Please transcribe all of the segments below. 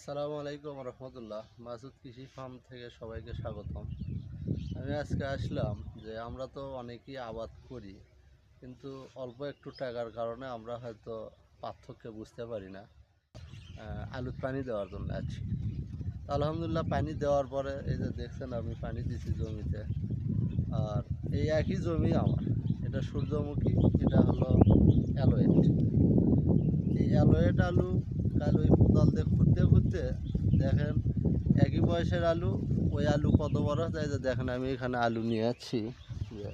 আসসালামু আলাইকুম রহমতুল্লাহ। মাসুদ কৃষি ফার্ম থেকে সবাইকে স্বাগতম। আমি আজকে আসলাম যে আমরা তো অনেকেই আবাদ করি, কিন্তু অল্প একটু টাকার কারণে আমরা হয়তো পার্থক্য বুঝতে পারি না আলুর পানি দেওয়ার জন্য আছি। আলহামদুলিল্লাহ পানি দেওয়ার পরে এই যে দেখছেন আমি পানি দিছি জমিতে, আর এই একই জমি আমার, এটা সূর্যমুখী, এটা হলো অ্যালোয়েট এই অ্যালোয়েট আলু কাল ওই কোদাল দিয়ে খুঁড়তে খুঁড়তে দেখেন একই বয়সের আলু, ওই আলু কত বড়? তাই যে দেখেন আমি এখানে আলু নিয়ে যে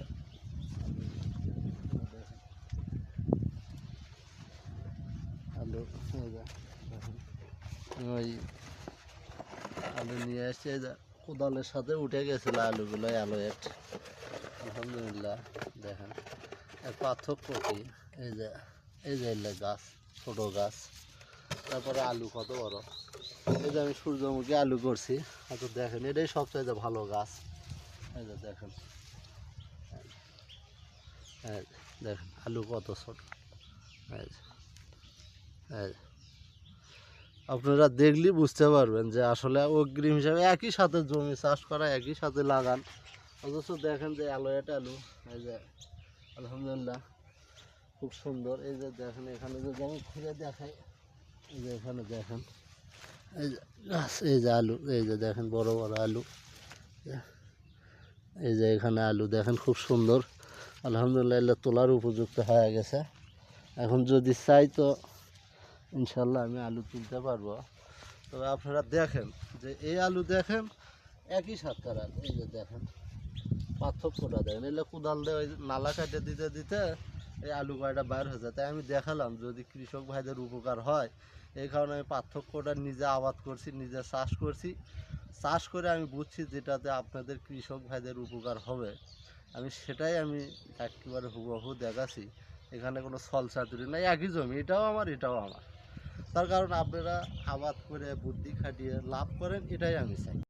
আলু ওই আলু নিয়ে যে কোদালের সাথে উঠে গেছিল আলুগুলো অ্যালোয়েট আলহামদুলিল্লাহ, দেখেন। এর পার্থক্য কি? এই যে এই যে গাছ, ছোট গাছ। তারপরে আলু কত বড়? এই যে আমি সূর্যমুখী আলু করছি। হয়তো দেখেন, এটাই সবচাইতে ভালো গাছ। এই যে দেখেন। দেখেন, আলু কত ছোট। আপনারা দেখলেই বুঝতে পারবেন যে আসলে অগ্রিম হিসাবে একই সাথে জমি চাষ করা, একই সাথে লাগান। অথচ দেখেন যে অ্যালোয়েট আলু, এই যে, আলহামদুলিল্লাহ, খুব সুন্দর। এই যে দেখেন, এখানে যদি আমি ঘুরে দেখাই এই যে এখানে দেখেন, এই যে এই যে আলু, এই যে দেখেন বড় বড় আলু। এই যে এখানে আলু দেখেন খুব সুন্দর। আলহামদুলিল্লাহ তোলার উপযুক্ত হয়ে গেছে। এখন যদি চাই তো ইনশাল্লাহ আমি আলু তুলতে পারব। তবে আপনারা দেখেন যে এই আলু দেখেন একই সাতটার আলু এই যে দেখেন, পার্থক্যটা দেখেন। এগুলো কোদাল দিয়ে ওই নালা কাটে দিতে দিতে এই আলু কয়টা বাইর হয়ে যায় তাই আমি দেখালাম যদি কৃষক ভাইদের উপকার হয়। এই কারণে আমি পার্থক্যটা নিজে আবাদ করছি, নিজে চাষ করছি। চাষ করে আমি বুঝছি যেটাতে আপনাদের কৃষক ভাইদের উপকার হবে। আমি সেটাই আমি একেবারে হুবহু দেখাচ্ছি। এখানে কোনো ছল চাতুরি নাই, একই জমি, এটাও আমার এটাও আমার। তার কারণ আপনারা আবাদ করে, বুদ্ধি খাটিয়ে লাভ করেন, এটাই আমি চাই।